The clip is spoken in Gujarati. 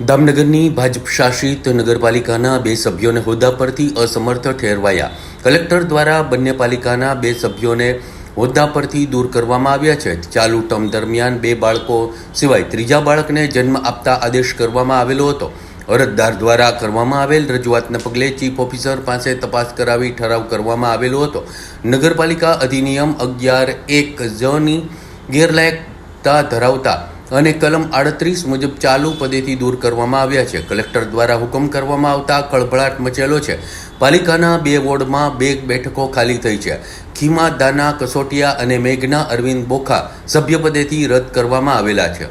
દામનગરની અસમર્થ ભાજપ શાસિત નગરપાલિકાના બે સભ્યોને હોદ્દા પરથી અસમર્થ ઠેરવાયા. કલેક્ટર દ્વારા બંને પાલિકાના બે સભ્યોને હોદ્દા પરથી દૂર કરવામાં આવ્યા છે. ચાલુ ટર્મ દરમિયાન બે બાળકો સિવાય ત્રીજા બાળકને જન્મ આપતા આદેશ કરવામાં આવેલો હતો. અરજદાર દ્વારા કરવામાં આવેલ રજૂઆતને પગલે ચીફ ઓફિસર પાસે તપાસ કરાવી ઠરાવ કરવામાં આવેલો હતો. નગરપાલિકા અધિનિયમ અગિયાર એક જની ગેરલાયકતા ધરાવતા અને કલમ આડત્રીસ મુજબ ચાલુ પદેથી દૂર કરવામાં આવ્યા છે. કલેક્ટર દ્વારા હુકમ કરવામાં આવતા કળભળાટ મચેલો છે. પાલિકાના બે વોર્ડમાં બે બેઠકો ખાલી થઈ છે. ખીમા, દાના, કસોટિયા અને મેઘના અરવિંદ બોખા સભ્યપદેથી રદ કરવામાં આવેલા છે.